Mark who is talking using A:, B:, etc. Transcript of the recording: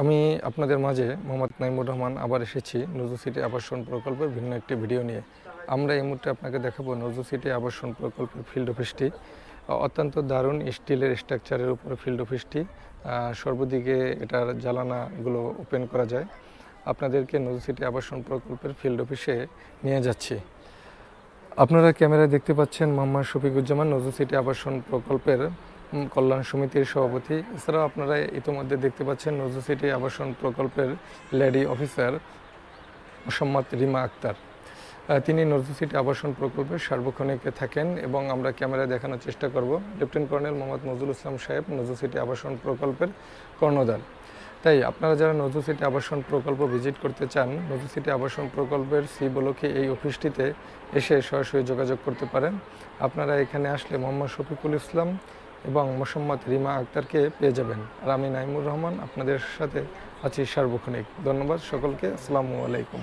A: আমি আপনাদের মাঝে মোহাম্মদ নাইমুর রহমান আবার এসেছি নজরুল সিটি আবাসন প্রকল্পের ভিন্ন একটি ভিডিও নিয়ে। আমরা এই মুহূর্তে আপনাকে দেখাবো নজরুল সিটি আবাসন প্রকল্পের ফিল্ড অফিসটি অত্যন্ত দারুণ স্টিলের স্ট্রাকচারের উপরে ফিল্ড অফিসটি সর্বদিকে এটার জ্বালানাগুলো ওপেন করা যায়। আপনাদেরকে নজরুল সিটি আবাসন প্রকল্পের ফিল্ড অফিসে নিয়ে যাচ্ছি। আপনারা ক্যামেরায় দেখতে পাচ্ছেন মোহাম্মদ শফিকুজ্জামান নজরুল সিটি আবাসন প্রকল্পের কল্যাণ সমিতির সভাপতি। এছাড়াও আপনারা ইতিমধ্যে দেখতে পাচ্ছেন নজরুল সিটি আবাসন প্রকল্পের লেডি অফিসার মোসাম্মদ রিমা আক্তার। তিনি নজরুল সিটি আবাসন প্রকল্পের সার্বক্ষণিকে থাকেন এবং আমরা ক্যামেরায় দেখানোর চেষ্টা করব। লেফটেন্যান্ট কর্নেল মোহাম্মদ নজরুল ইসলাম সাহেব, নজরুল সিটি আবাসন প্রকল্পের কর্ণধার। তাই আপনারা যারা নজরুল সিটি আবাসন প্রকল্প ভিজিট করতে চান, নজরুল সিটি আবাসন প্রকল্পের সি ব্লকে এই অফিসটিতে এসে সরাসরি যোগাযোগ করতে পারেন। আপনারা এখানে আসলে মোহাম্মদ শফিকুল ইসলাম এবং মোসাম্মদ রিমা আক্তারকে পেয়ে যাবেন। আর আমি নাইমুর রহমান, আপনাদের সাথে আছি সার্বক্ষণিক। ধন্যবাদ সকলকে। আসসালামু আলাইকুম।